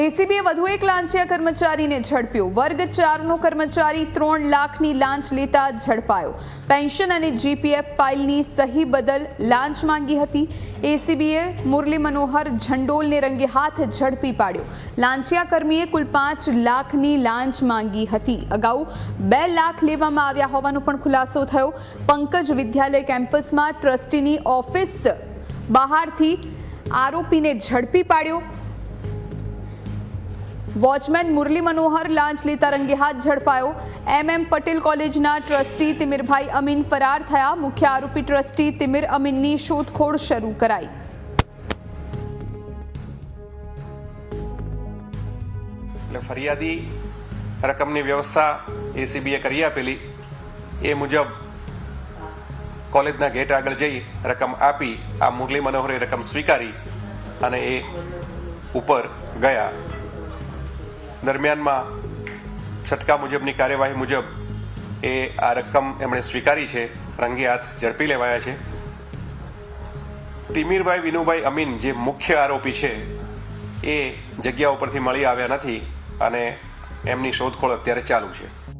એસીબીએ વધુ એક લાંચિયા કર્મચારીને ઝડપ્યો. વર્ગ ચારનો કર્મચારી ત્રણ લાખની લાંચ લેતા ઝડપાયો. પેન્શન અને જીપીએફ ફાઇલની સહી બદલ લાંચ માંગી હતી. એસીબીએ મુરલી મનોહર ઝંડોલને રંગે હાથ ઝડપી પાડ્યો. લાંચિયા કર્મીએ કુલ પાંચ લાખની લાંચ માંગી હતી. અગાઉ બે લાખ લેવામાં આવ્યા હોવાનો પણ ખુલાસો થયો. પંકજ વિદ્યાલય કેમ્પસમાં ટ્રસ્ટીની ઓફિસ બહારથી આરોપીને ઝડપી પાડ્યો. વોચમેન મુરલી મનોહર લાંચ લેતા રંગે હાથ ઝડપાયો. એમ એમ પટેલ કોલેજના ટ્રસ્ટી તિમિરભાઈ અમીન ફરાર થયા. મુખ્ય આરોપી ટ્રસ્ટી તિમિર અમીનની શોધખોળ શરૂ કરાઈ. એટલે ફરિયાદી રકમની વ્યવસ્થા એસીબીએ કરી આપેલી. એ મુજબ કોલેજના ગેટ આગળ જઈ રકમ આપી, આ મુરલી મનોહરે રકમ સ્વીકારી અને એ ઉપર ગયા. દરમિયાનમાં છટકા મુજબની કાર્યવાહી મુજબ એ આ રકમ એમણે સ્વીકારી છે, રંગે હાથ ઝડપી લેવાયા છે. તિમીરભાઈ, વિનુભાઈ અમીન જે મુખ્ય આરોપી છે, એ જગ્યા ઉપરથી મળી આવ્યા નથી અને એમની શોધખોળ અત્યારે ચાલુ છે.